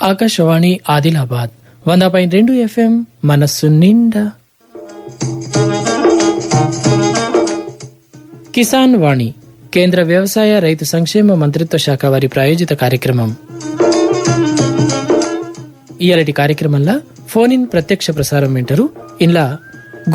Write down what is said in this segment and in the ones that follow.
ఆకాశవాణి ఆదిలాబాద్ వంద పాయింట్ రెండు ఎఫ్ఎం మనస్సు నిండా. కిసాన్ వాణి కేంద్ర వ్యవసాయ రైతు సంక్షేమ మంత్రిత్వ శాఖ వారి ప్రాయోజిత కార్యక్రమం. ఇయాలటి కార్యక్రమంలో ఫోన్ ఇన్ ప్రత్యక్ష ప్రసారం వింటారు. ఇలా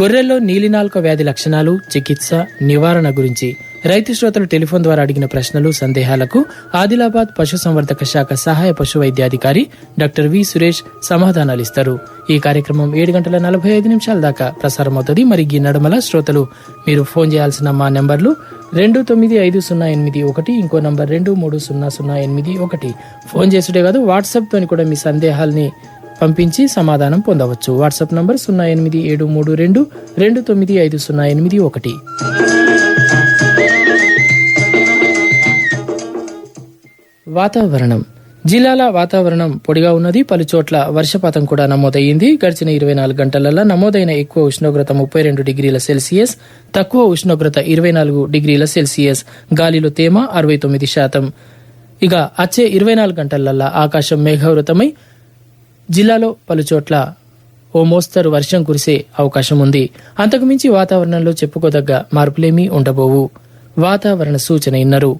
గొర్రెల్లో నీలినాల్క వ్యాధి లక్షణాలు చికిత్స నివారణ గురించి రైతు శ్రోతలు టెలిఫోన్ ద్వారా అడిగిన ప్రశ్నలు సందేహాలకు ఆదిలాబాద్ పశు సంవర్ధక శాఖ సహాయ పశు వైద్యాధికారి డాక్టర్ వి సురేష్ సమాధానాలు ఇస్తారు. ఈ కార్యక్రమం ఏడు గంటల నలభై ఐదు నిమిషాల దాకా ప్రసారం అవుతుంది మరి ఈ నడుమల శ్రోతలు మీరు ఫోన్ చేయాల్సిన మా నెంబర్లు రెండు తొమ్మిది ఐదు సున్నా ఎనిమిది ఒకటి ఇంకో నంబర్ రెండు మూడు సున్నా సున్నా ఎనిమిది ఒకటి. ఫోన్ చేసుడే కాదు వాట్సాప్ తోని కూడా మీ సందేహాల్ని పంపించి సమాధానం పొందవచ్చు. వాట్సాప్ నంబర్ సున్నా ఎనిమిది ఏడు మూడు రెండు రెండు తొమ్మిది ఐదు సున్నా ఎనిమిది ఒకటి. వాతావరణం. జిల్లాల వాతావరణం పొడిగా ఉన్నది. పలుచోట్ల వర్షపాతం కూడా నమోదయ్యింది. గడిచిన ఇరవై నాలుగు గంటలలో నమోదైన ఎక్కువ ఉష్ణోగ్రత ముప్పై రెండు డిగ్రీల సెల్సియస్ తక్కువ ఉష్ణోగ్రత ఇరవై నాలుగు డిగ్రీల సెల్సియస్. గాలిలో తేమ అరవై తొమ్మిది శాతం. ఇక వచ్చే ఇరవై నాలుగు గంటలల్లా ఆకాశం మేఘావృతమై జిల్లాలో పలుచోట్ల ఓ మోస్తరు వర్షం కురిసే అవకాశం ఉంది. అంతకుమించి వాతావరణంలో చెప్పుకోదగ్గ మార్పులేమీ ఉండబోవు. వాతావరణ సూచన ఇన్నరు.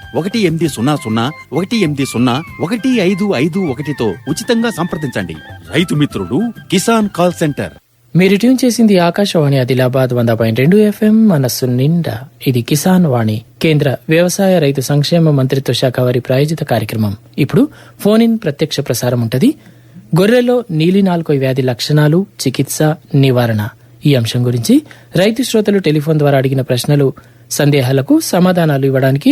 ఒకటి ఎనిమిది సున్నా సున్నా ఒకటి ఎనిమిది సున్నా ఒకటి ఐదు ఐదు ఒకటితో ఉచితంగా సంప్రదించండి. రైతు మిత్రుడు కిసాన్ కాల్ సెంటర్. మీరు ట్యూన్ చేసింది ఆకాశవాణి ఆదిలాబాద్ వంద పాయింట్ రెండు ఎఫ్ఎం మనస్సు నిండా. ఇది కిసాన్ వాణి కేంద్ర వ్యవసాయ రైతు సంక్షేమ మంత్రిత్వ శాఖ వారి ప్రాయోజిత కార్యక్రమం. ఇప్పుడు ఫోన్ ఇన్ ప్రత్యక్ష ప్రసారం ఉంటుంది. గొర్రెలో నీలినాల్కొ వ్యాధి లక్షణాలు చికిత్స నివారణ. ఈ అంశం గురించి రైతు శ్రోతలు టెలిఫోన్ ద్వారా అడిగిన ప్రశ్నలు సందేహాలకు సమాధానాలు ఇవ్వడానికి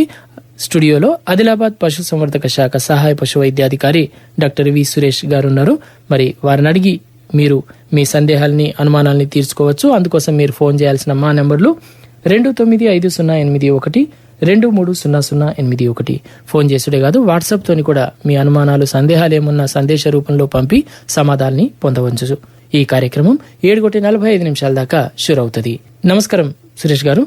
స్టూడియోలో ఆదిలాబాద్ పశు సంవర్ధక శాఖ సహాయ పశు వైద్యాధికారి డాక్టర్ వి సురేష్ గారు ఉన్నారు మరి వారిని అడిగి మీరు మీ సందేహాల్ని అనుమానాల్ని తీర్చుకోవచ్చు. అందుకోసం మీరు ఫోన్ చేయాల్సిన మా నెంబర్లు రెండు తొమ్మిది ఐదు సున్నా ఎనిమిది ఒకటి రెండు మూడు సున్నా సున్నా ఎనిమిది ఒకటి. ఫోన్ చేసుడే కాదు వాట్సాప్తోని కూడా మీ అనుమానాలు సందేహాలు ఏమున్నా సందేశ రూపంలో పంపి సమాధానాన్ని పొందవచ్చు ఈ కార్యక్రమం ఏడు కోటి నలభై ఐదు నిమిషాల దాకా షూర్ అవుతుంది నమస్కారం సురేష్ గారు.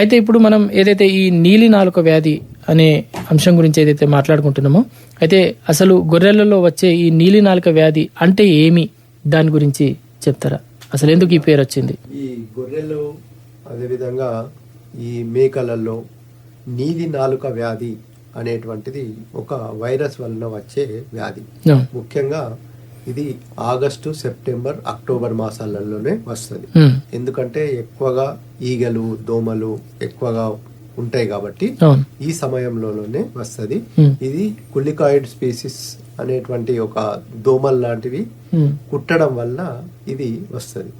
అయితే ఇప్పుడు మనం ఏదైతే ఈ నీలి నాలుక వ్యాధి అనే అంశం గురించి ఏదైతే మాట్లాడుకుంటున్నామో అయితే అసలు గొర్రెలలో వచ్చే ఈ నీలి నాలుక వ్యాధి అంటే ఏమి? దాని గురించి చెప్తారా? అసలు ఎందుకు ఈ పేరు వచ్చింది? ఈ గొర్రెలు అదేవిధంగా ఈ మేకలలో నీలి నాలుక వ్యాధి అనేటువంటిది ఒక వైరస్ వలన వచ్చే వ్యాధి. ముఖ్యంగా ఇది ఆగస్టు సెప్టెంబర్ అక్టోబర్ మాసాలలోనే వస్తుంది. ఉమ్, ఎందుకంటే ఎక్కువగా ఈగలు దోమలు ఎక్కువగా ఉంటాయి కాబట్టి ఈ సమయంలోనే వస్తుంది. ఉమ్, ఇది కులికాయిడ్ స్పీసిస్ అనేటువంటి ఒక దోమల్ లాంటివి ఉమ్, కుట్టడం వల్ల ఇది వస్తుంది.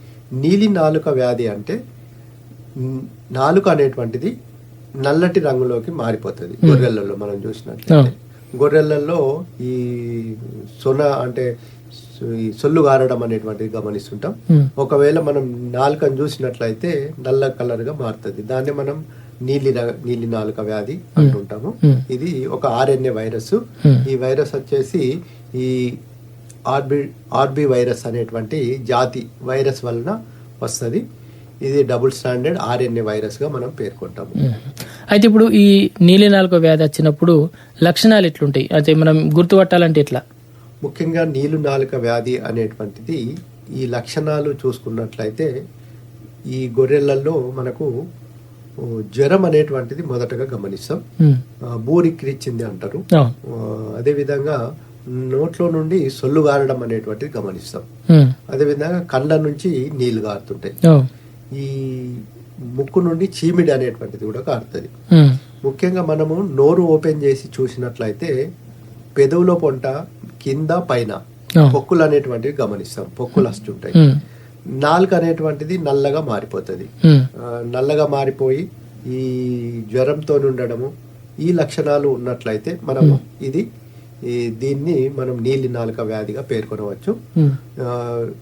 నీలి నాలుక వ్యాధి అంటే నాలుక అనేటువంటిది నల్లటి రంగులోకి మారిపోతుంది. గొర్రెలలో మనం చూసినట్లయితే. గొర్రెలలో ఈ సొన అంటే ఈ సొల్లు గారడం అనేటువంటిది గమనిస్తుంటాం. ఒకవేళ మనం నాలుకను చూసినట్లయితే నల్ల కలర్గా మారుతుంది. దాన్ని మనం నీలి నీలి నాలుక వ్యాధి అంటుంటాము. ఇది ఒక ఆర్ఎన్ఏ వైరస్. ఈ వైరస్ వచ్చేసి ఈ ఆర్బి ఆర్బి వైరస్ అనేటువంటి జాతి వైరస్ వలన వస్తుంది. ఇది డబుల్ స్టాండర్డ్ ఆర్ఎన్ఏ వైరస్గా మనం పేర్కొంటాము. అయితే ఇప్పుడు ఈ నీలి నాలుక వ్యాధి వచ్చినప్పుడు లక్షణాలు ఎట్లుంటాయి? అయితే మనం గుర్తుపట్టాలంటే ఎట్లా? ముఖ్యంగా నీలు నాలుక వ్యాధి అనేటువంటిది ఈ లక్షణాలు చూసుకున్నట్లయితే ఈ గొర్రెలలో మనకు జ్వరం అనేటువంటిది మొదటగా గమనిస్తాం. బూరిక్కిరిచ్చింది అంటారు. అదేవిధంగా నోట్లో నుండి సొల్లు గారడం అనేటువంటిది గమనిస్తాం. అదేవిధంగా కండ నుంచి నీళ్ళు గారుతుంటాయి. ఈ ముక్కు నుండి చీమిడి అనేటువంటిది కూడా కారుతుంది ముఖ్యంగా మనము నోరు ఓపెన్ చేసి చూసినట్లయితే పెదవుల పొంట కింద పైన. పొక్కులు అనేటువంటివి గమనిస్తాం పొక్కులు వస్తుంటాయి. నాలుక అనేటువంటిది నల్లగా మారిపోతుంది. నల్లగా మారిపోయి ఈ జ్వరంతో ఉండడము ఈ లక్షణాలు ఉన్నట్లయితే మనము ఇది ఈ దీన్ని మనం నీలి నాలుక వ్యాధిగా పేర్కొనవచ్చు.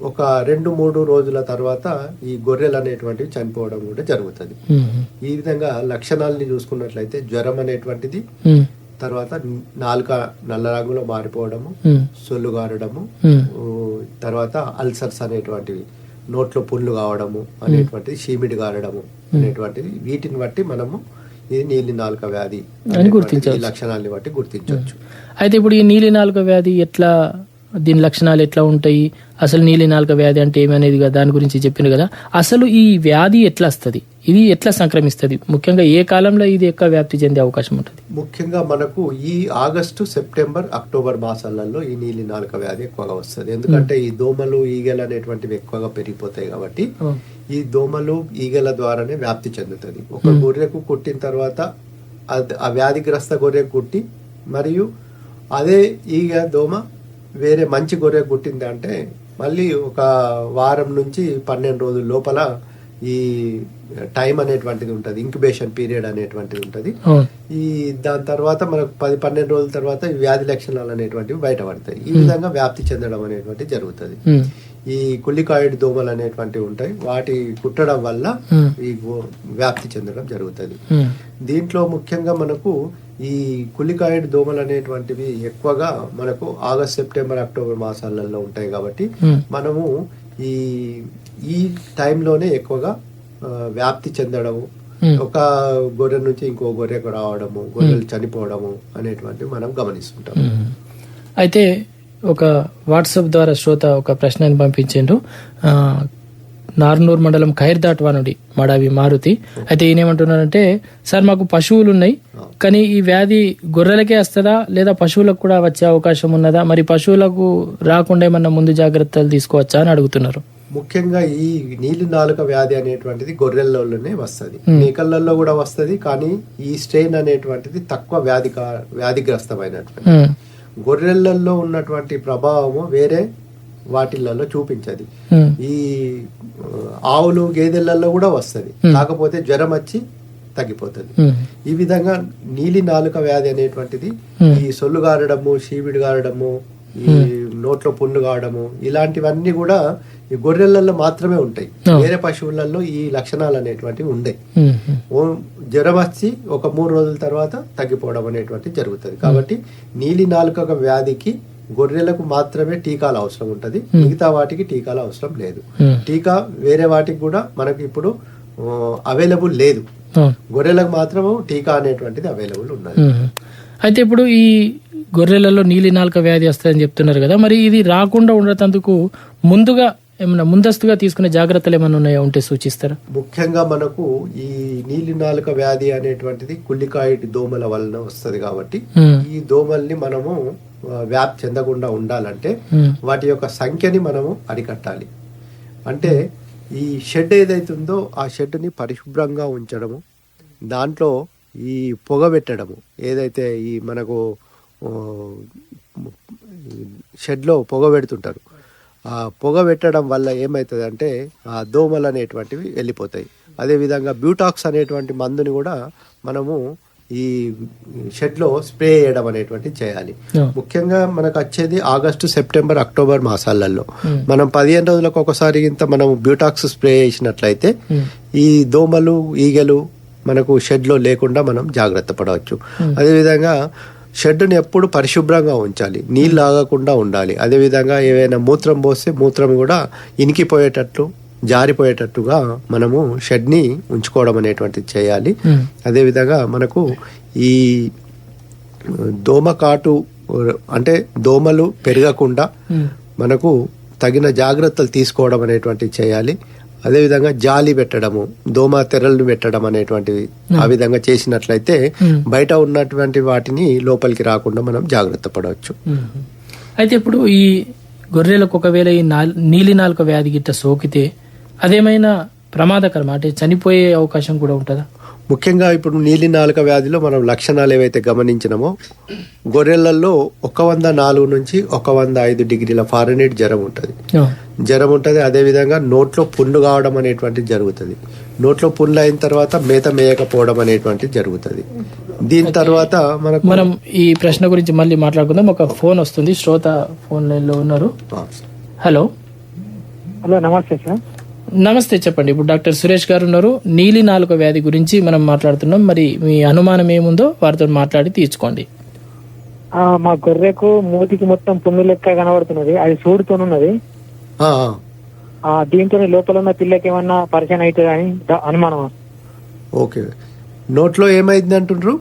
ఒక రెండు మూడు రోజుల తర్వాత ఈ గొర్రెలు అనేటువంటివి చనిపోవడం కూడా జరుగుతుంది. ఈ విధంగా లక్షణాలని చూసుకున్నట్లయితే జ్వరం అనేటువంటిది తర్వాత నాలుక నల్ల రంగులో మారిపోవడము ఉమ్, సొల్లు గారడము ఊ, తర్వాత అల్సర్స్ అనేటువంటివి నోట్లో పుళ్ళు కావడము అనేటువంటిది షీమిడి గారడము అనేటువంటిది వీటిని బట్టి మనము ఇది నీలి నాలుక వ్యాధి ఈ లక్షణాలని బట్టి గుర్తించవచ్చు. అయితే ఇప్పుడు ఈ నీలి నాలుక వ్యాధి ఎట్లా దీని లక్షణాలు ఎట్లా ఉంటాయి? అసలు నీలి నాలుక వ్యాధి అంటే ఏమనేది కదా దాని గురించి చెప్పింది కదా. అసలు ఈ వ్యాధి ఎట్లా వస్తుంది? ఇది ఎట్లా సంక్రమిస్తుంది? ముఖ్యంగా ఏ కాలంలో ఇది ఎక్కువ వ్యాప్తి చెందే అవకాశం ఉంటుంది? ముఖ్యంగా మనకు ఈ ఆగస్టు సెప్టెంబర్ అక్టోబర్ మాసాలలో ఈ నీలి నాలుక వ్యాధి ఎక్కువగా వస్తుంది. ఎందుకంటే ఈ దోమలు ఈగలు అనేటువంటివి ఎక్కువగా పెరిగిపోతాయి కాబట్టి ఈ దోమలు ఈగల ద్వారానే వ్యాప్తి చెందుతుంది. ఒక గొర్రెకు కుట్టిన తర్వాత ఆ వ్యాధిగ్రస్త గొర్రెకు కుట్టి మరియు అదే ఈగ దోమ వేరే మంచి గొర్రె కుట్టింది అంటే మళ్ళీ ఒక వారం నుంచి పన్నెండు రోజుల లోపల ఈ టైం అనేటువంటిది ఉంటుంది ఇంక్యుబేషన్ పీరియడ్ అనేటువంటిది ఉంటుంది. ఈ దాని తర్వాత మనకు పది పన్నెండు రోజుల తర్వాత వ్యాధి లక్షణాలు అనేటువంటివి బయటపడతాయి. ఈ విధంగా వ్యాప్తి చెందడం అనేటువంటి జరుగుతుంది. ఈ కుళ్ళికాయిడ్ దోమలు అనేటువంటివి ఉంటాయి వాటి కుట్టడం వల్ల. ఈ వ్యాప్తి చెందడం జరుగుతుంది. దీంట్లో ముఖ్యంగా మనకు ఈ కులికాయిడ్ దోమలు అనేటువంటివి ఎక్కువగా మనకు ఆగస్ట్ సెప్టెంబర్ అక్టోబర్ మాసాలలో ఉంటాయి కాబట్టి మనము ఈ ఈ టైంలోనే ఎక్కువగా వ్యాప్తి చెందడము. ఒక గొర్రె నుంచి ఇంకో గొర్రెకు రావడము గొర్రెలు చనిపోవడము అనేటువంటివి మనం గమనిస్తుంటాం. అయితే ఒక వాట్సాప్ ద్వారా శ్రోత ఒక ప్రశ్నని పంపించిండ్రు. ఆ, నార్నూర్ మండలం ఖైర్దాట్ వానుడి మడావి మారుతి. అయితే ఈయన ఏమంటున్నారంటే సార్ మాకు పశువులు ఉన్నాయి కానీ ఈ వ్యాధి గొర్రెలకే వస్తుందా లేదా పశువులకు కూడా వచ్చే అవకాశం ఉన్నదా? మరి పశువులకు రాకుండా ఏమన్నా ముందు జాగ్రత్తలు తీసుకోవచ్చా? అని అడుగుతున్నారు. ముఖ్యంగా ఈ నీలి నాలుక వ్యాధి అనేటువంటిది గొర్రెల్లోనే వస్తది. మేకలలో కూడా వస్తది కానీ ఈ స్ట్రెయిన్ అనేటువంటిది తక్కువ వ్యాధి వ్యాధిగ్రస్తమైనటువంటి ఉమ్, గొర్రెలలో ఉన్నటువంటి ప్రభావము వేరే వాటిలలో చూపించది. ఉమ్, ఈ ఆవులు గేదెలలో కూడా వస్తది. కాకపోతే జ్వరం వచ్చి తగ్గిపోతుంది. ఈ విధంగా నీలి నాలుక వ్యాధి అనేటువంటిది Hmm. ఈ సొల్లు గారడము షీవిడి గారడము ఈ నోట్లో పుండ్లు కావడము ఇలాంటివన్నీ కూడా ఈ గొర్రెలలో మాత్రమే ఉంటాయి. వేరే పశువులలో ఈ లక్షణాలు అనేటువంటివి ఓ జ్వరం వచ్చి ఒక మూడు రోజుల తర్వాత తగ్గిపోవడం అనేటువంటిది జరుగుతుంది. కాబట్టి నీలి నాలుక వ్యాధికి గొర్రెలకు మాత్రమే టీకాలు అవసరం ఉంటది. మిగతా వాటికి టీకాలు అవసరం లేదు. టీకా వేరే వాటికి కూడా మనకి ఇప్పుడు అవైలబుల్ లేదు. గొర్రెలకు మాత్రం టీకా అనేటువంటిది అవైలబుల్ ఉన్నది. అయితే ఇప్పుడు ఈ గొర్రెలలో నీలి నాలుక వ్యాధి వస్తుందని చెప్తున్నారు కదా మరి ఇది రాకుండా ఉండటందుకు ముందుగా ఏమన్నా ముందస్తుగా తీసుకునే జాగ్రత్తలు ఏమైనా ఉన్నాయా ఉంటే సూచిస్తారా ముఖ్యంగా మనకు ఈ నీలి నాలుక వ్యాధి అనేటువంటిది కుళ్ళికాయిడ్ దోమల వలన వస్తది కాబట్టి. ఈ దోమల్ని మనము వ్యాప్తి చెందకుండా ఉండాలంటే. వాటి యొక్క సంఖ్యని మనము అరికట్టాలి అంటే ఈ షెడ్ ఏదైతుందో ఆ షెడ్ని పరిశుభ్రంగా ఉంచడము దాంట్లో ఈ పొగ పెట్టడము ఏదైతే ఈ మనకు షెడ్లో పొగ పెడుతుంటారు. ఆ పొగ పెట్టడం వల్ల ఏమవుతుంది అంటే ఆ దోమలు అనేటువంటివి వెళ్ళిపోతాయి. అదేవిధంగా బ్యూటాక్స్ అనేటువంటి మందుని కూడా మనము ఈ షెడ్లో స్ప్రే చేయడం అనేటువంటిది చేయాలి. ముఖ్యంగా మనకు వచ్చేది ఆగస్టు సెప్టెంబర్ అక్టోబర్ మాసాలలో. మనం పదిహేను రోజులకు ఒకసారి ఇంత మనం బ్యూటాక్స్ స్ప్రే చేసినట్లయితే. ఈ దోమలు ఈగలు మనకు షెడ్లో లేకుండా మనం జాగ్రత్త పడవచ్చు. అదేవిధంగా షెడ్ని ఎప్పుడు పరిశుభ్రంగా ఉంచాలి నీళ్ళు ఆగకుండా ఉండాలి అదేవిధంగా ఏవైనా మూత్రం పోస్తే మూత్రం కూడా ఇనికిపోయేటట్లు జారిపోయేటట్టుగా మనము షెడ్ని ఉంచుకోవడం అనేటువంటిది చేయాలి. అదేవిధంగా మనకు ఈ దోమకాటు అంటే దోమలు పెరగకుండా. మనకు తగిన జాగ్రత్తలు తీసుకోవడం అనేటువంటివి చేయాలి అదేవిధంగా జాలి పెట్టడము దోమ తెరలు పెట్టడం అనేటువంటివి ఆ విధంగా చేసినట్లయితే. బయట ఉన్నటువంటి వాటిని లోపలికి రాకుండా మనం జాగ్రత్త పడవచ్చు. అయితే ఇప్పుడు ఈ గొర్రెలకు ఒకవేళ ఈ నాల్- నీలి నాలుక వ్యాధి గిట్ట సోకితే అదేమైనా ప్రమాదకరం అంటే చనిపోయే అవకాశం కూడా ఉంటుందా ముఖ్యంగా ఇప్పుడు నీలి నాలుక వ్యాధిలో మనం లక్షణాలు ఏవైతే గమనించినామో గొర్రెలలో ఒక వంద నాలుగు నుంచి ఒక వంద ఐదు డిగ్రీల ఫారెనైట్ జ్వరం ఉంటుంది. జ్వరం ఉంటుంది అదేవిధంగా నోట్లో పుండు కావడం అనేటువంటిది జరుగుతుంది. నోట్లో పుండ్లు అయిన తర్వాత మేత మేయకపోవడం అనేటువంటిది జరుగుతుంది. దీని తర్వాత మనకు మనం ఈ ప్రశ్న గురించి మళ్ళీ మాట్లాడుకుందాం. ఒక ఫోన్ వస్తుంది శ్రోత ఫోన్ లైన్లో ఉన్నారు హలో. హలో నమస్తే సార్. నమస్తే చెప్పండి. ఇప్పుడు డాక్టర్ సురేష్ గారు ఉన్నారు. నీలి నాలుక వ్యాధి గురించి మనం మాట్లాడుతున్నాం. మరి మీ అనుమానం ఏముందో వారితో మాట్లాడి తీర్చుకోండి. ఆ, మా గొర్రెకు మూతికి మొత్తం పుండు లెక్క కనబడుతున్నది. అది సూడుతోనున్నది ఆ, ఆ. దీంతో లోపల ఉన్న పిల్లకి ఏమన్నా పరిచయం అవుతుంది అని అనుమానం ఓకే. నోట్లో ఏమైంది అంటుండ్రు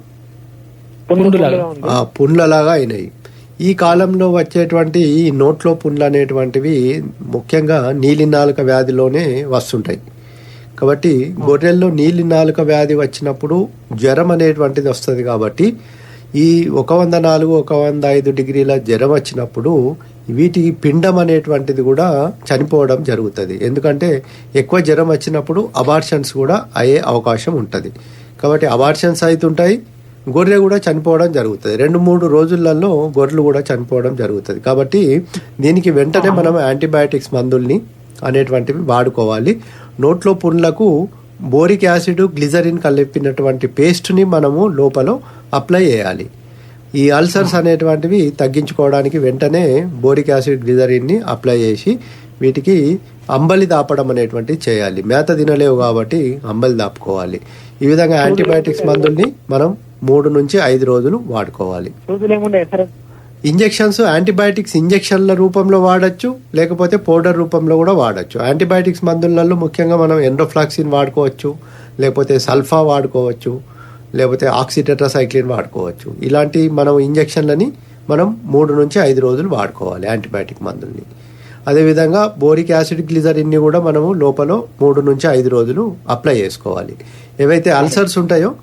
పుండ్లలాగా అయినాయి. ఈ కాలంలో వచ్చేటువంటి ఈ నోట్లో పుండ్లు అనేటువంటివి ముఖ్యంగా నీలి నాలుక వ్యాధిలోనే వస్తుంటాయి. కాబట్టి గొర్రెల్లో నీలి నాలుక వ్యాధి వచ్చినప్పుడు జ్వరం అనేటువంటిది వస్తుంది కాబట్టి ఈ ఒక వంద నాలుగు ఒక వంద ఐదు డిగ్రీల జ్వరం వచ్చినప్పుడు వీటికి పిండం అనేటువంటిది కూడా చనిపోవడం జరుగుతుంది. ఎందుకంటే ఎక్కువ జ్వరం వచ్చినప్పుడు అబార్షన్స్ కూడా అయ్యే అవకాశం ఉంటుంది. కాబట్టి అబార్షన్స్ అవుతుంటాయి గొర్రె కూడా చనిపోవడం జరుగుతుంది. రెండు మూడు రోజులలో గొర్రెలు కూడా చనిపోవడం జరుగుతుంది. కాబట్టి దీనికి వెంటనే మనం యాంటీబయాటిక్స్ మందుల్ని అనేటువంటివి వాడుకోవాలి. నోట్లో పుండ్లకు బోరిక్ యాసిడ్ గ్లిజరిన్ కలిపినటువంటి పేస్ట్ని మనము లోపల అప్లై చేయాలి. ఈ అల్సర్స్ అనేటువంటివి తగ్గించుకోవడానికి వెంటనే బోరిక్ యాసిడ్ గ్లిజరిన్ని అప్లై చేసి వీటికి అంబలి దాపడం అనేటువంటిది చేయాలి. మేత తినలేవు కాబట్టి అంబలి దాపుకోవాలి. ఈ విధంగా యాంటీబయాటిక్స్ మందుల్ని మనం మూడు నుంచి ఐదు రోజులు వాడుకోవాలి. ఇంజెక్షన్స్ యాంటీబయాటిక్స్ ఇంజెక్షన్ల రూపంలో వాడచ్చు లేకపోతే పౌడర్ రూపంలో కూడా వాడచ్చు. యాంటీబయాటిక్స్ మందులలో ముఖ్యంగా మనం ఎండ్రోఫ్లాక్సిన్ వాడుకోవచ్చు లేకపోతే సల్ఫా వాడుకోవచ్చు లేకపోతే ఆక్సిటెట్రాసైక్లిన్ వాడుకోవచ్చు. ఇలాంటి మనం ఇంజెక్షన్లని మనం మూడు నుంచి ఐదు రోజులు వాడుకోవాలి యాంటీబయాటిక్ మందుల్ని. అదేవిధంగా బోరిక్ యాసిడ్ గ్లిజరిన్ని కూడా మనము లోపల మూడు నుంచి ఐదు రోజులు అప్లై చేసుకోవాలి. ఏవైతే అల్సర్స్ ఉంటాయో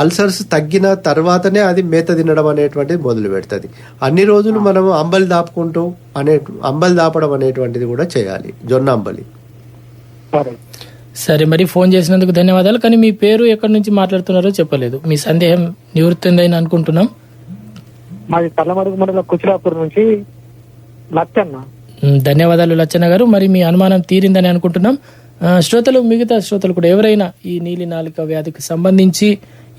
అల్సర్స్ తగ్గిన తర్వాతనే అది మేత తినడం అనేటువంటిది మొదలు పెడుతుంది. అన్ని రోజులు మనము అంబలి దాపుకుంటూ అనే అంబలి దాపడం అనేటువంటిది కూడా చేయాలి. జొన్న అంబలి. సరే సరే మరి ఫోన్ చేసినందుకు ధన్యవాదాలు. కానీ మీ పేరు ఎక్కడి నుంచి మాట్లాడుతున్నారో చెప్పలేదు. మీ సందేహం నివృత్తిందని అనుకుంటున్నాం. మాది తల్లమడుగు మండలం కుచిలాపూర్ నుంచి లచ్చన్న. ధన్యవాదాలు లచ్చన్న గారు. మరి మీ అనుమానం తీరిందని అనుకుంటున్నాం. శ్రోతలు మిగతా శ్రోతలు కూడా ఎవరైనా ఈ నీలి నాలిక వ్యాధికి సంబంధించి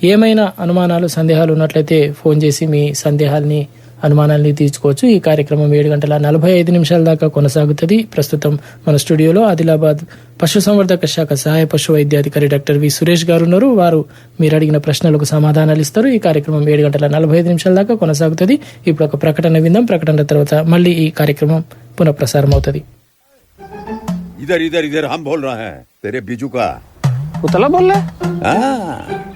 ఏమైనా అనుమానాలు సందేహాలు ఉన్నట్లయితే ఫోన్ చేసి మీ సందేహాలని అనుమానాలని తీర్చుకోవచ్చు. ఈ కార్యక్రమం ఏడు గంటల నలభై ఐదు నిమిషాల దాకా కొనసాగుతుంది. ప్రస్తుతం మన స్టూడియోలో ఆదిలాబాద్ పశుసంవర్ధక శాఖ సహాయ పశు వైద్యాధికారి డాక్టర్ వి సురేష్ గారు ఉన్నారు. వారు మీరు అడిగిన ప్రశ్నలకు సమాధానాలు ఇస్తారు. ఈ కార్యక్రమం ఏడు గంటల నలభై ఐదు నిమిషాల దాకా కొనసాగుతుంది. ఇప్పుడు ఒక ప్రకటన విందాం. ప్రకటన తర్వాత మళ్ళీ ఈ కార్యక్రమం పునఃప్రసారం అవుతుంది. ఇదర్ ఇదర్ ఇదర్ హమ్ బోల్ హై. బిజు కా. ఉతలా బోల్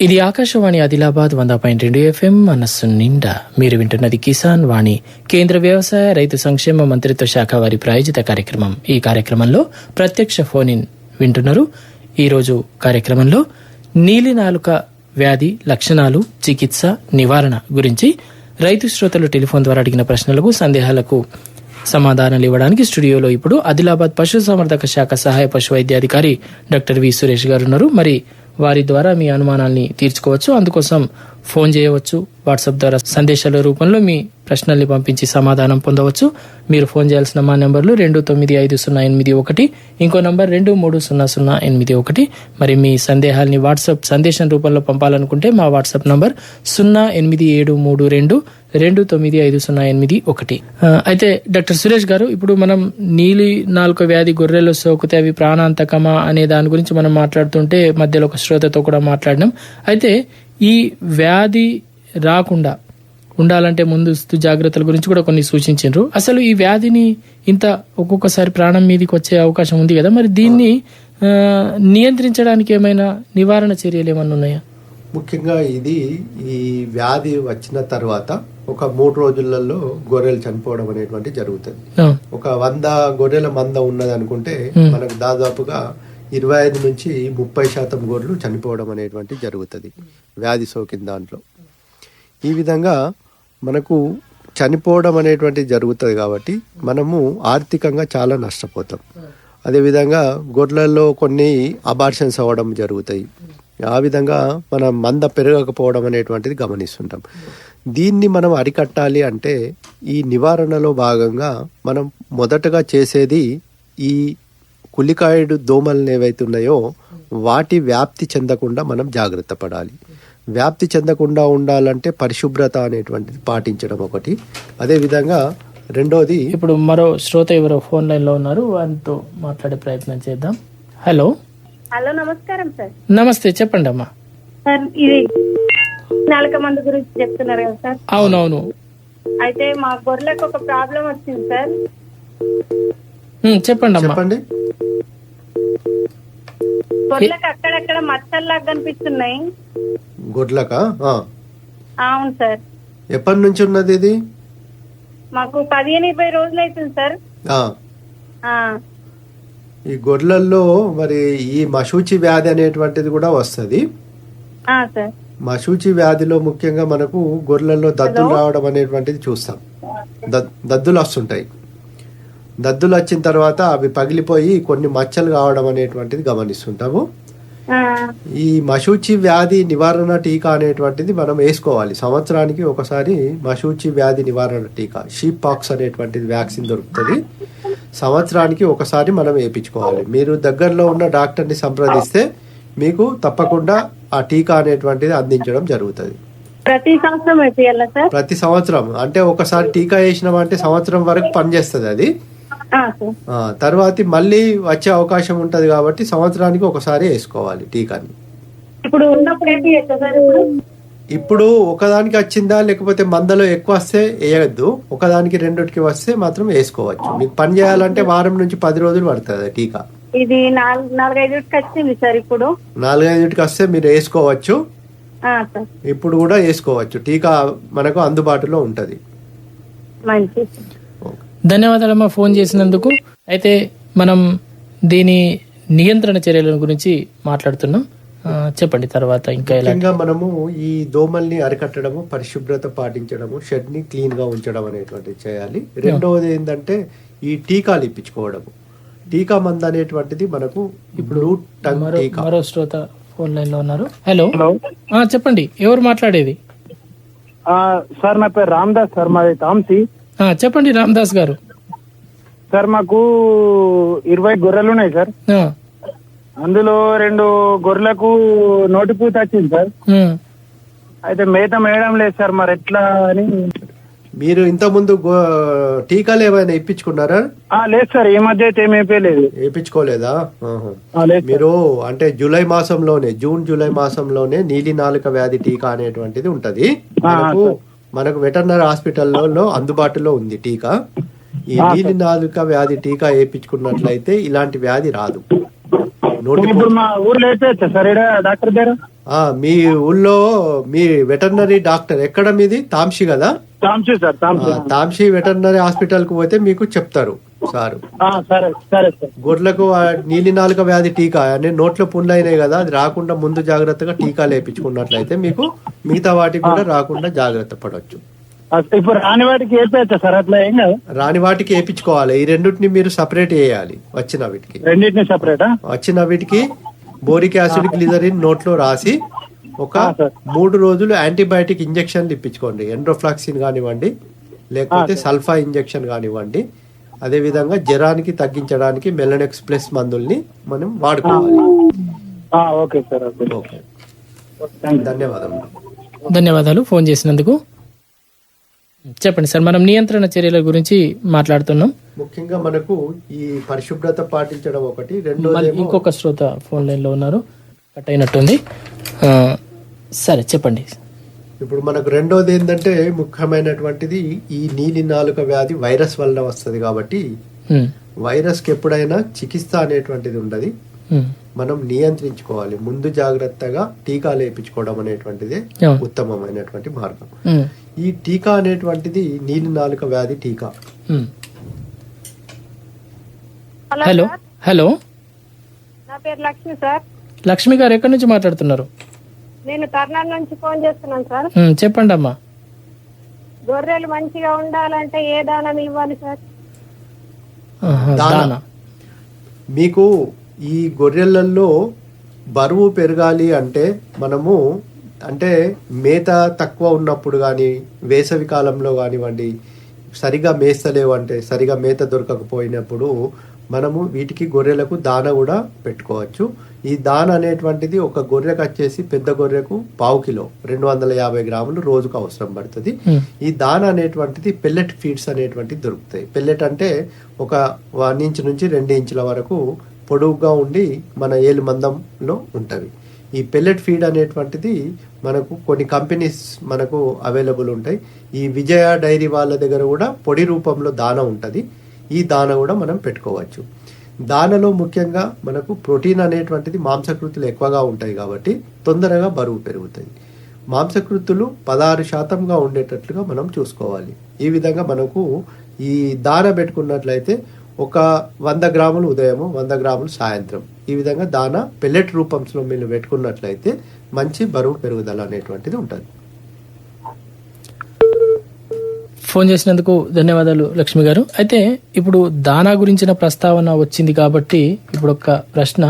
ఇది ఆకాశవాణి ఆదిలాబాద్ వంద పాయింట్ రెండు ఎఫ్ఎం మనస్సు నిండా. మీరు వింటున్నది కిసాన్ వాణి. కేంద్ర వ్యవసాయ రైతు సంక్షేమ మంత్రిత్వ శాఖ వారి ప్రాయోజిత కార్యక్రమం. ఈ కార్యక్రమంలో ప్రత్యక్ష ఫోన్ ఇన్ వింటున్నారు. ఈరోజు కార్యక్రమంలో నీలి నాలుక వ్యాధి లక్షణాలు చికిత్స నివారణ గురించి రైతు శ్రోతలు టెలిఫోన్ ద్వారా అడిగిన ప్రశ్నలకు సందేహాలకు సమాధానాలు ఇవ్వడానికి స్టూడియోలో ఇప్పుడు ఆదిలాబాద్ పశు సంవర్ధక శాఖ సహాయ పశు వైద్యాధికారి డాక్టర్ వి సురేష్ గారు ఉన్నారు. మరి వారి ద్వారా మీ అనుమానాల్ని తీర్చుకోవచ్చు. అందుకోసం ఫోన్ చేయవచ్చు వాట్సాప్ ద్వారా సందేశాల రూపంలో మీ ప్రశ్నల్ని పంపించి సమాధానం పొందవచ్చు. మీరు ఫోన్ చేయాల్సిన మా నెంబర్లు రెండు తొమ్మిది ఐదు సున్నా ఎనిమిది ఒకటి ఇంకో నంబర్ రెండు మూడు సున్నా సున్నా ఎనిమిది ఒకటి. మరి మీ సందేహాల్ని వాట్సాప్ సందేశం రూపంలో పంపాలనుకుంటే మా వాట్సాప్ నంబర్ సున్నా ఎనిమిది ఏడు మూడు రెండు రెండు తొమ్మిది ఐదు సున్నా ఎనిమిది ఒకటి. అయితే డాక్టర్ సురేష్ గారు ఇప్పుడు మనం నీలి నాలుక వ్యాధి గొర్రెలు సోకితే అవి ప్రాణాంతకమా అనే దాని గురించి మనం మాట్లాడుతుంటే మధ్యలో ఒక శ్రోతతో కూడా మాట్లాడినాం. అయితే ఈ వ్యాధి రాకుండా ఉండాలంటే ముందస్తు జాగ్రత్తల గురించి కూడా కొన్ని సూచించారు అసలు ఈ వ్యాధిని ఇంత ఒక్కొక్కసారి ప్రాణం మీదకి వచ్చే అవకాశం ఉంది కదా? మరి దీన్ని నియంత్రించడానికి ఏమైనా నివారణ చర్యలు ఏమైనా ఉన్నాయా? ముఖ్యంగా ఇది ఈ వ్యాధి వచ్చిన తర్వాత ఒక మూడు రోజులలో గొర్రెలు చనిపోవడం అనేటువంటి జరుగుతుంది. ఒక వంద గొర్రెల మంద ఉన్నది అనుకుంటే మనకు దాదాపుగా ఇరవై ఐదు నుంచి ముప్పై శాతం గొర్రెలు చనిపోవడం అనేటువంటి జరుగుతుంది. వ్యాధి సోకిన దాంట్లో. ఈ విధంగా మనకు చనిపోవడం అనేటువంటి జరుగుతుంది కాబట్టి మనము ఆర్థికంగా చాలా నష్టపోతాం. అదేవిధంగా గొడ్లల్లో కొన్ని అబార్షన్స్ అవ్వడం జరుగుతాయి. ఆ విధంగా మన మంద పెరగకపోవడం అనేటువంటిది గమనిస్తుంటాం. దీన్ని మనం అరికట్టాలి అంటే ఈ నివారణలో భాగంగా మనం మొదటగా చేసేది ఈ కులికాయుడు దోమలు ఏవైతే ఉన్నాయో వాటి వ్యాప్తి చెందకుండా మనం జాగ్రత్త పడాలి. వ్యాప్తి చెందకుండా ఉండాలంటే పరిశుభ్రత అనేటువంటిది పాటించడం ఒకటి. అదేవిధంగా రెండోది ఇప్పుడు మరో శ్రోత ఎవరో ఫోన్ లైన్లో ఉన్నారు వారితో మాట్లాడే ప్రయత్నం చేద్దాం. హలో. హలో నమస్కారం సార్. నమస్తే చెప్పండి అమ్మా సార్ ఇది నాలుక మందు గురించి చెప్తున్నారు కదా సార్. అవునవును. అయితే మా గొర్రెలకు ఒక ప్రాబ్లం వచ్చింది సార్. చెప్పండి అమ్మా. చెప్పండి. గొర్రెలకు అక్కడక్కడ మచ్చల్లాగా కనిపిస్తున్నాయి. గొడ్లక? ఆ. అవును సార్. ఎప్పటి నుంచి ఉన్నది ఇది? మాకు పదిహేను ఇరవై రోజులు అవుతుంది సార్. ఆ. ఆ, ఈ గొడ్లల్లో మరి ఈ మశూచి వ్యాధి అనేటువంటిది కూడా వస్తుంది. ఆ, సార్. మశూచి వ్యాధిలో ముఖ్యంగా మనకు గొర్రెల్లో దద్దులు రావడం అనేటువంటిది చూస్తాం. దద్- దద్దులు వస్తుంటాయి. దద్దులు వచ్చిన తర్వాత అవి పగిలిపోయి కొన్ని మచ్చలు కావడం అనేటువంటిది గమనిస్తుంటాము. ఈ మశూచి వ్యాధి నివారణ టీకా అనేటువంటిది మనం వేసుకోవాలి. సంవత్సరానికి ఒకసారి మశూచి వ్యాధి నివారణ టీకా షీప్ పాక్స్ అనేటువంటిది వ్యాక్సిన్ దొరుకుతుంది. సంవత్సరానికి ఒకసారి మనం వేయించుకోవాలి. మీరు దగ్గరలో ఉన్న డాక్టర్ని సంప్రదిస్తే మీకు తప్పకుండా ఆ టీకా అనేటువంటిది అందించడం జరుగుతుంది. ప్రతి సంవత్సరం ప్రతి అంటే ఒకసారి టీకా వేసినామంటే సంవత్సరం వరకు పనిచేస్తుంది అది. తర్వాతి మళ్ళీ వచ్చే అవకాశం ఉంటది కాబట్టి సంవత్సరానికి ఒకసారి వేసుకోవాలి టీకాని. ఇప్పుడు ఇప్పుడు? ఒకదానికి వచ్చిందా లేకపోతే మందలో ఎక్కువ వస్తే వేయద్దు. ఒకదానికి రెండుకి వస్తే మాత్రం వేసుకోవచ్చు. మీకు పని చేయాలంటే వారం నుంచి పది రోజులు పడుతుంది టీకా. ఇది నాలుగు నాలుగైదుకి వచ్చింది సార్ ఇప్పుడు. నాలుగైదుకి వస్తే మీరు వేసుకోవచ్చు. ఇప్పుడు కూడా వేసుకోవచ్చు. టీకా మనకు అందుబాటులో ఉంటది. మంచి ధన్యవాదాలమ్మా ఫోన్ చేసినందుకు. అయితే మనం దీని నియంత్రణ చర్యల గురించి మాట్లాడుతున్నాం. చెప్పండి తర్వాత ఇంకా ఎలా ముఖ్యంగా మనము ఈ దోమల్ని అరికట్టడము పరిశుభ్రత పాటించడము షెడ్ని క్లీన్గా ఉంచడం అనేటువంటిది చేయాలి. రెండవది ఏంటంటే ఈ టీకాలు ఇప్పించుకోవడము. టీకా మందు అనేటువంటిది మనకు ఇప్పుడు మరో శ్రోత ఫోన్ లైన్లో ఉన్నారు. హలో. చెప్పండి. ఎవరు మాట్లాడేది? ఆ, సార్ నా పేరు రామ్దాస్ సార్ మాది తాంసి చెప్పండి రామదాస్ గారు. సార్ మాకు ఇరవై గొర్రెలు ఉన్నాయి సార్. ఆ, అందులో రెండు గొర్రెలకు నోటిపూత వచ్చింది సార్. అయితే మేత మేయడం లేదు సార్ మరి ఎట్లా అని. మీరు ఇంత ముందు టీకాలు ఏమైనా ఇప్పించుకున్నారా? ఆ, లేదు సార్ ఈ మధ్య అయితే ఏమీ లేదు వేయించుకోలేదా ఆహా. ఆ, లేదు సార్. మీరు అంటే జూలై మాసంలోనే జూన్ జూలై మాసంలోనే నీలి నాలుక వ్యాధి టీకా అనేటువంటిది ఉంటది. మనకు వెటర్నరీ హాస్పిటల్లో అందుబాటులో ఉంది టీకా. ఈ నీలి నాలుక వ్యాధి టీకా వేయించుకున్నట్లయితే ఇలాంటి వ్యాధి రాదు. మా ఊళ్ళో మీ వెటర్నరీ డాక్టర్ ఎక్కడ మీది? తాంషి కదా? తాంషి వెటర్నరీ హాస్పిటల్కు పోతే మీకు చెప్తారు. సారు. గొడ్లకు నీలి నాలుక వ్యాధి టీకా అంటే నోట్లో పుండ్లు అయినాయి కదా అది రాకుండా ముందు జాగ్రత్తగా టీకాలు వేయించుకున్నట్లయితే మీకు మిగతా వాటికి కూడా రాకుండా జాగ్రత్త పడవచ్చు ఇప్పుడు రాని వాటికి సార్? అట్లా ఏం కదా. రాని వాటికి వేయించుకోవాలి ఈ రెండింటిని మీరు సపరేట్ చేయాలి వచ్చిన వీటికి. రెండింటిని సపరేటా? వచ్చిన వీటికి బోరిక్ యాసిడ్ గ్లిజరిన్ నోట్లో రాసి ఒక మూడు రోజులు యాంటీబయాటిక్ ఇంజెక్షన్లు ఇప్పించుకోండి. ఎండ్రోఫ్లాక్సిన్ కానివ్వండి లేకపోతే సల్ఫా ఇంజెక్షన్ కానివ్వండి. అదే విధంగా జ్వరానికి తగ్గించడానికి మెలనెక్స్ ప్లస్ మందుల్ని మనం వాడుకోవాలి. ఆ, ఓకే సార్ ఓకే. ఓకే. ధన్యవాదములు. ధన్యవాదాలు ఫోన్ చేసినందుకు. చెప్పండి సార్ మనం నియంత్రణ చర్యల గురించి మాట్లాడుతున్నాం. ముఖ్యంగా మనకు ఈ పరిశుభ్రత పాటించడం ఒకటి రెండోది ఇంకొక శ్రోత ఫోన్ లైన్లో ఉన్నారు కట్ అయినట్టుంది. ఆ, సరే చెప్పండి. ఇప్పుడు మనకు రెండోది ఏంటంటే ముఖ్యమైనటువంటిది ఈ నీలి నాలుక వ్యాధి వైరస్ వలన వస్తుంది కాబట్టి వైరస్కి ఎప్పుడైనా చికిత్స అనేటువంటిది ఉండదు. మనం నియంత్రించుకోవాలి. ముందు జాగ్రత్తగా టీకాలు వేయించుకోవడం అనేటువంటిదే. ఉత్తమమైనటువంటి మార్గం. ఈ టీకా అనేటువంటిది నీలి నాలుక వ్యాధి టీకా. Hello hello. నా పేరు లక్ష్మి సార్. లక్ష్మి గారు ఎక్కడి నుంచి మాట్లాడుతున్నారు? నేను కర్నాటక నుంచి ఫోన్ చేస్తున్నాను సార్. చెప్పండి అమ్మా గొర్రెలు మంచిగా ఉండాలంటే ఏ దానం ఇవ్వాలి సార్? దానా. మీకు ఈ గొర్రెలలో బరువు పెరగాలి అంటే మనము అంటే మేత తక్కువ ఉన్నప్పుడు కానీ వేసవి కాలంలో కానివ్వండి సరిగా మేస్తలేవు అంటే సరిగా మేత దొరకకపోయినప్పుడు మనము వీటికి గొర్రెలకు దాన కూడా పెట్టుకోవచ్చు. ఈ దాన అనేటువంటిది ఒక గొర్రెకు వచ్చేసి పెద్ద గొర్రెకు పావు కిలో రెండు వందల యాభై గ్రాములు రోజుకు అవసరం పడుతుంది. ఈ దాన అనేటువంటిది పెల్లెట్ ఫీడ్స్ అనేటువంటివి దొరుకుతాయి. పెల్లెట్ అంటే ఒక వన్ ఇంచ్ నుంచి రెండు ఇంచుల వరకు పొడవుగా ఉండి మన ఏలు మందంలో ఉంటవి ఈ పెల్లెట్ ఫీడ్ అనేటువంటిది మనకు కొన్ని కంపెనీస్ మనకు అవైలబుల్ ఉంటాయి. ఈ విజయ డైరీ వాళ్ళ దగ్గర కూడా పొడి రూపంలో దాన ఉంటుంది. ఈ దాన కూడా మనం పెట్టుకోవచ్చు. దానలో ముఖ్యంగా మనకు ప్రోటీన్ అనేటువంటిది మాంసకృతులు ఎక్కువగా ఉంటాయి కాబట్టి తొందరగా బరువు పెరుగుతాయి. మాంసకృతులు పదహారు శాతంగా ఉండేటట్లుగా మనం చూసుకోవాలి. ఈ విధంగా మనకు ఈ దాన పెట్టుకున్నట్లయితే ఒక వంద గ్రాములు ఉదయము వంద గ్రాములు సాయంత్రం. ఈ విధంగా దాన పెల్లెట్ రూపంలో మీరు పెట్టుకున్నట్లయితే మంచి బరువు పెరుగుదల అనేటువంటిది ఉంటుంది. ఫోన్ చేసినందుకు ధన్యవాదాలు లక్ష్మి గారు. అయితే ఇప్పుడు దానా గురించిన ప్రస్తావన వచ్చింది కాబట్టి ఇప్పుడు ఒక ప్రశ్న.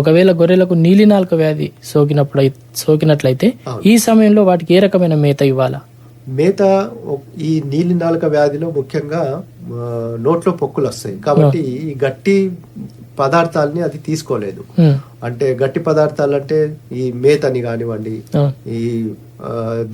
ఒకవేళ గొర్రెలకు నీలినాల్క వ్యాధి సోకినప్పుడు సోకినట్లయితే ఈ సమయంలో వాటికి ఏ రకమైన మేత ఇవ్వాలా? మేత ఈ నీలి నాలుక వ్యాధిలో ముఖ్యంగా నోట్లో పొక్కులు వస్తాయి. కాబట్టి ఈ గట్టి పదార్థాలని అది తీసుకోలేదు. అంటే గట్టి పదార్థాలు అంటే ఈ మేతని కానివ్వండి. ఈ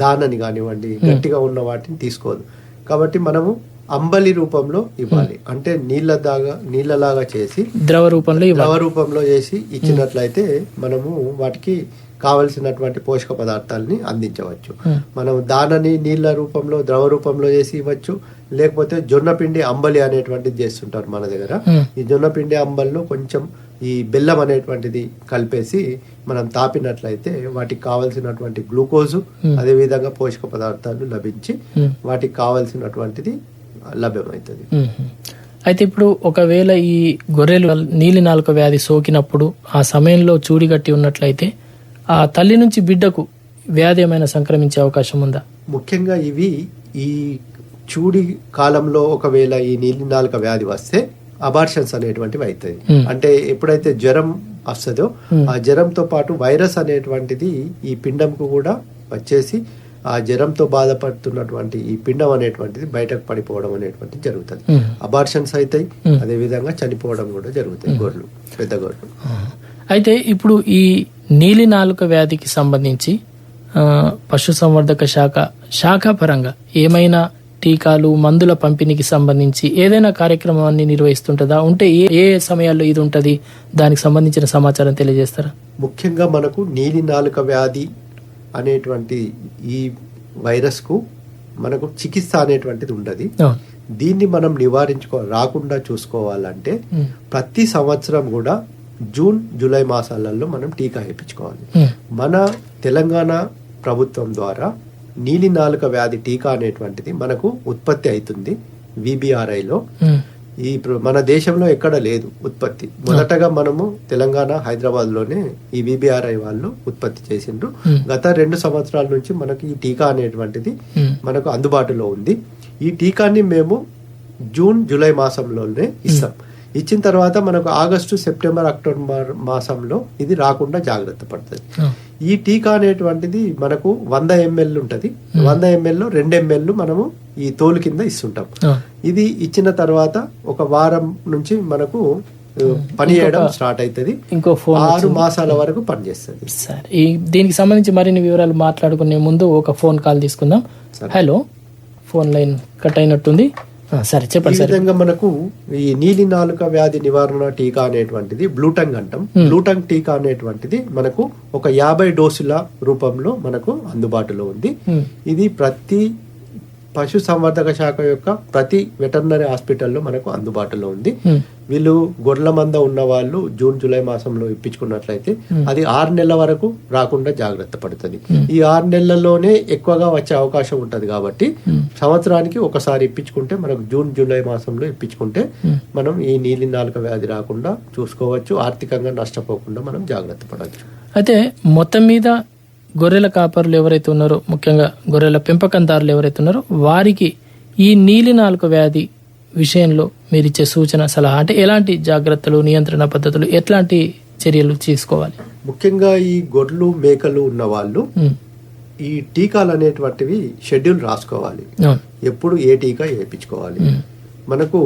దానని కానివ్వండి గట్టిగా ఉన్న వాటిని తీసుకోదు. కాబట్టి మనము అంబలి రూపంలో ఇవ్వాలి. అంటే నీళ్ళ దాగా నీళ్ళలాగా చేసి ద్రవ రూపంలో ద్రవ రూపంలో చేసి ఇచ్చినట్లయితే మనము వాటికి కావలసినటువంటి పోషక పదార్థాలని అందించవచ్చు. మనం దానని నీళ్ళ రూపంలో ద్రవ రూపంలో చేసి ఇవ్వచ్చు. లేకపోతే జొన్న పిండి అంబలి అనేటువంటిది చేస్తుంటారు మన దగ్గర. Hmm. ఈ జొన్న పిండి అంబల్లో కొంచెం ఈ బెల్లం అనేటువంటిది కలిపేసి మనం తాపినట్లయితే వాటికి కావలసినటువంటి గ్లూకోజు అదే విధంగా పోషక పదార్థాలు లభించి. వాటికి కావలసినటువంటిది లభ్యమవుతుంది. అయితే ఇప్పుడు ఒకవేళ ఈ గొర్రెలు నీలి నాలుక వ్యాధి సోకినప్పుడు ఆ సమయంలో చూడిగట్టి ఉన్నట్లయితే ఆ తల్లి నుంచి బిడ్డకు వ్యాధి ఏమైనా సంక్రమించే అవకాశం ఉందా ముఖ్యంగా ఇవి ఈ చూడి కాలంలో ఒకవేళ ఈ నీలి నాలుక వ్యాధి వస్తే అబార్షన్స్ అనేటువంటివి అవుతాయి Hmm. అంటే ఎప్పుడైతే జ్వరం వస్తుందో Hmm. ఆ జ్వరంతో పాటు వైరస్ అనేటువంటిది ఈ పిండంకు కూడా వచ్చేసి ఆ జ్వరంతో బాధపడుతున్నటువంటి ఈ పిండం అనేటువంటిది బయటకు పడిపోవడం అనేటువంటిది జరుగుతుంది Hmm. అబార్షన్స్ అవుతాయి Hmm. అదే విధంగా చనిపోవడం కూడా జరుగుతాయి గొర్రెలు పెద్ద గొర్రెలు అయితే ఇప్పుడు ఈ నీలి నాలుక వ్యాధికి సంబంధించి ఆ, పశుసంవర్ధక శాఖ శాఖాపరంగా ఏమైనా టీకాలు మందుల పంపిణీకి సంబంధించి ఏదైనా కార్యక్రమాన్ని నిర్వహిస్తుంటుందా ఉంటే ఏ ఏ సమయాల్లో ఇది ఉంటది దానికి సంబంధించిన సమాచారం తెలియజేస్తారా ముఖ్యంగా మనకు నీలి నాలుక వ్యాధి అనేటువంటి ఈ వైరస్కు మనకు చికిత్స అనేటువంటిది ఉండదు. దీన్ని మనం నివారించుకో రాకుండా చూసుకోవాలంటే. ప్రతి సంవత్సరం కూడా జూన్ జూలై మాసాలలో మనం టీకా వేయించుకోవాలి. మన తెలంగాణ ప్రభుత్వం ద్వారా నీలి నాలుక వ్యాధి టీకా అనేటువంటిది మనకు ఉత్పత్తి అవుతుంది విబిఆర్ఐలో మ్మ్. ఈ మన దేశంలో ఎక్కడ లేదు ఉత్పత్తి మొదటగా మనము తెలంగాణ హైదరాబాద్లోనే ఈ విబిఆర్ఐ వాళ్ళు ఉత్పత్తి చేసిండ్రు Hmm. గత రెండు సంవత్సరాల నుంచి మనకి ఈ టీకా అనేటువంటిది Hmm. మనకు అందుబాటులో ఉంది ఈ టీకాని మేము జూన్ జూలై మాసంలోనే ఇస్తాం ఇచ్చిన తర్వాత మనకు ఆగస్టు సెప్టెంబర్ అక్టోబర్ మాసంలో ఇది రాకుండా జాగ్రత్త పడుతుంది. ఈ టీకా అనేటువంటిది మనకు వంద ఎంఎల్ ఉంటది. వంద ఎంఎల్ రెండు ఎంఎల్ మనము ఈ తోలు కింద ఇస్తుంటాం. ఇది ఇచ్చిన తర్వాత ఒక వారం నుంచి మనకు ఆ, పని చేయడం స్టార్ట్ అవుతుంది ఇంకో ఫోన్ ఆరు మాసాల వరకు పనిచేస్తుంది. సరే ఈ దీనికి సంబంధించి మరిన్ని వివరాలు మాట్లాడుకునే ముందు ఒక ఫోన్ కాల్ తీసుకుందాం. హలో ఫోన్ లైన్ కట్ అయినట్టుంది. సరే ఈ చెప్పండి సార్. విధంగా మనకు ఈ నీలి నాలుక వ్యాధి నివారణ టీకా అనేటువంటిది బ్లూటంగ్ అంటాం. బ్లూటంగ్ టీకా అనేటువంటిది మనకు ఒక యాభై డోసుల రూపంలో మనకు అందుబాటులో ఉంది. Hmm. ఇది ప్రతి పశు సంవర్ధక శాఖ యొక్క ప్రతి వెటర్నరీ హాస్పిటల్లో మనకు అందుబాటులో ఉంది. Hmm. వీళ్ళు గొర్రెల మంద ఉన్న వాళ్ళు జూన్ జూలై మాసంలో ఇప్పించుకున్నట్లయితే అది ఆరు నెలల వరకు రాకుండా జాగ్రత్త పడుతుంది. ఈ ఆరు నెలల్లోనే ఎక్కువగా వచ్చే అవకాశం ఉంటది కాబట్టి సంవత్సరానికి ఒకసారి ఇప్పించుకుంటే మనకు జూన్ జూలై మాసంలో ఇప్పించుకుంటే మనం ఈ నీలి నాలుక వ్యాధి రాకుండా చూసుకోవచ్చు. ఆర్థికంగా నష్టపోకుండా మనం జాగ్రత్త పడవచ్చు. అయితే మొత్తం మీద గొర్రెల కాపరులు ఎవరైతే ఉన్నారో ముఖ్యంగా గొర్రెల పెంపకందారులు ఎవరైతే ఉన్నారో వారికి ఈ నీలి నాలుక వ్యాధి విషయంలో మీరు ఇచ్చే సూచన సలహా అంటే ఎలాంటి జాగ్రత్తలు నియంత్రణ పద్ధతులు ఎట్లాంటి చర్యలు తీసుకోవాలి? ముఖ్యంగా ఈ గొర్రెలు మేకలు ఉన్న వాళ్ళు ఈ టీకాలు అనేటువంటివి షెడ్యూల్ రాసుకోవాలి. ఎప్పుడు ఏ టీకా వేయించుకోవాలి. మనకు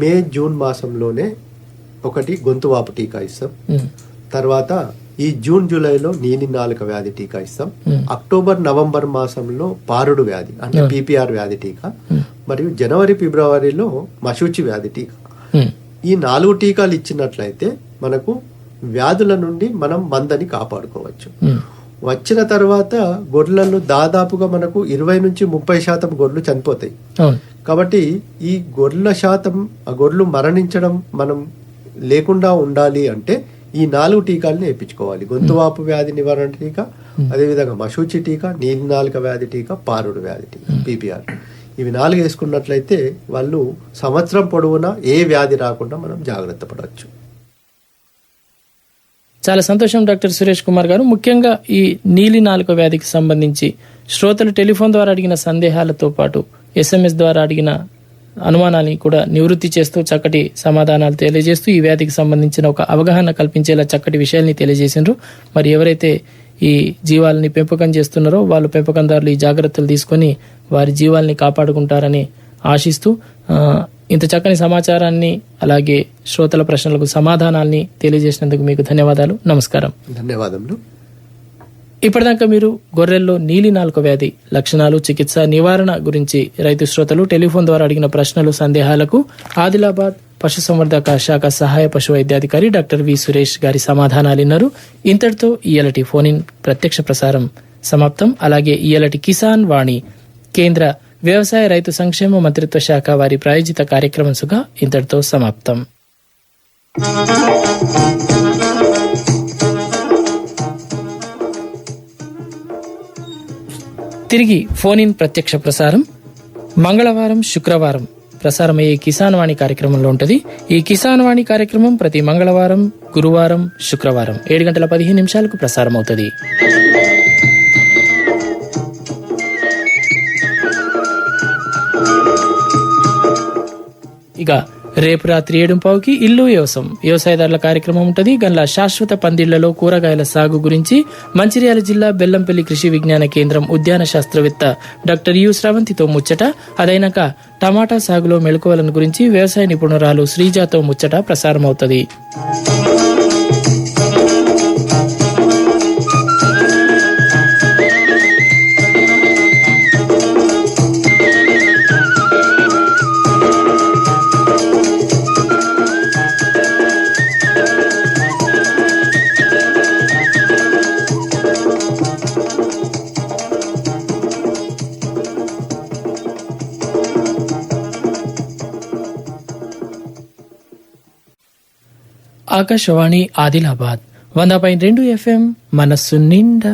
మే జూన్ మాసంలోనే ఒకటి గొంతు వాపు టీకా ఇస్తాం. తర్వాత ఈ జూన్ జూలైలో నీలి నాలుక వ్యాధి టీకా ఇస్తాం. అక్టోబర్ నవంబర్ మాసంలో పారుడు వ్యాధి అంటే పీపీఆర్ వ్యాధి టీకా. మరియు జనవరి ఫిబ్రవరిలో మశూచి వ్యాధి టీకా. ఈ నాలుగు టీకాలు ఇచ్చినట్లయితే మనకు వ్యాధుల నుండి మనం మందని కాపాడుకోవచ్చు. వచ్చిన తర్వాత గొర్రెలలో దాదాపుగా మనకు ఇరవై నుంచి ముప్పై శాతం గొర్రెలు చనిపోతాయి. కాబట్టి ఈ గొర్రెల శాతం ఆ గొర్రెలు మరణించడం మనం లేకుండా ఉండాలి అంటే ఈ నాలుగు టీకాలను వేయించుకోవాలి. గొంతువాపు వ్యాధి నివారణ టీకా అదేవిధంగా మశూచి టీకా నీలి నాలుక వ్యాధి టీకా పారుడు వ్యాధి టీకా పీపీఆర్. ఇవి నాలుగు వేసుకున్నట్లయితే వాళ్ళు సంవత్సరం పొడవునా ఏ వ్యాధి రాకుండా మనం జాగ్రత్త పడవచ్చు. చాలా సంతోషం డాక్టర్ సురేష్ కుమార్ గారు. ముఖ్యంగా ఈ నీలి నాలుక వ్యాధికి సంబంధించి శ్రోతలు టెలిఫోన్ ద్వారా అడిగిన సందేహాలతో పాటు ఎస్ఎంఎస్ ద్వారా అడిగిన అనుమానాన్ని కూడా నివృత్తి చేస్తూ చక్కటి సమాధానాలు తెలియజేస్తూ ఈ వ్యాధికి సంబంధించిన ఒక అవగాహన కల్పించేలా చక్కటి విషయాల్ని తెలియజేసిండ్రు. మరి ఎవరైతే ఈ జీవాలని పెంపకం చేస్తున్నారో వాళ్ళు పెంపకందారులు ఈ జాగ్రత్తలు తీసుకొని వారి జీవాల్ని కాపాడుకుంటారని ఆశిస్తూ ఇంత చక్కని సమాచారాన్ని అలాగే శ్రోతల ప్రశ్నలకు సమాధానాల్ని తెలియజేసినందుకు మీకు ధన్యవాదాలు. నమస్కారం. ధన్యవాదములు. ఇప్పటిదాకా మీరు గొర్రెల్లో నీలి నాలుక వ్యాధి లక్షణాలు చికిత్స నివారణ గురించి రైతు శ్రోతలు టెలిఫోన్ ద్వారా అడిగిన ప్రశ్నలు సందేహాలకు ఆదిలాబాద్ పశుసంవర్ధక శాఖ సహాయ పశు వైద్యాధికారి డాక్టర్ వి సురేష్ గారి సమాధానాలు విన్నారు ఇంతటితో ఇయలటి ఫోన్ ఇన్ ప్రత్యక్ష ప్రసారం సమాప్తం. అలాగే ఇయలటి కిసాన్ వాణి కేంద్ర వ్యవసాయ రైతు సంక్షేమ మంత్రిత్వ శాఖ వారి ప్రాయోజిత కార్యక్రమం సుగా ఇంతటితో సమాప్తం. తిరిగి ఫోన్ ఇన్ ప్రత్యక్ష ప్రసారం. మంగళవారం శుక్రవారం ప్రసారమయ్యే కిసాన్ వాణి కార్యక్రమంలో ఉంటుంది. ఈ కిసాన్ వాణి కార్యక్రమం ప్రతి మంగళవారం గురువారం శుక్రవారం ఏడు గంటల పదిహేను నిమిషాలకు ప్రసారం అవుతుంది ఇక రేపు రాత్రి ఏడుంపావుకి ఇల్లు వ్యవసాయం. వ్యవసాయదారుల కార్యక్రమం ఉంటుంది. గన్ల శాశ్వత పందిళ్ళలో కూరగాయల సాగు గురించి మంచిర్యాల జిల్లా బెల్లంపల్లి కృషి విజ్ఞాన కేంద్రం ఉద్యాన శాస్త్రవేత్త డాక్టర్ యు స్రవంతితో ముచ్చట. అదైనాక టమాటా సాగులో మెళకువలను గురించి వ్యవసాయ నిపుణురాలు శ్రీజాతో ముచ్చట ప్రసారం ఆకాశవాణి ఆదిలాబాద్ వంద పాయింట్ రెండు ఎఫ్ఎం మనస్సు నిండా.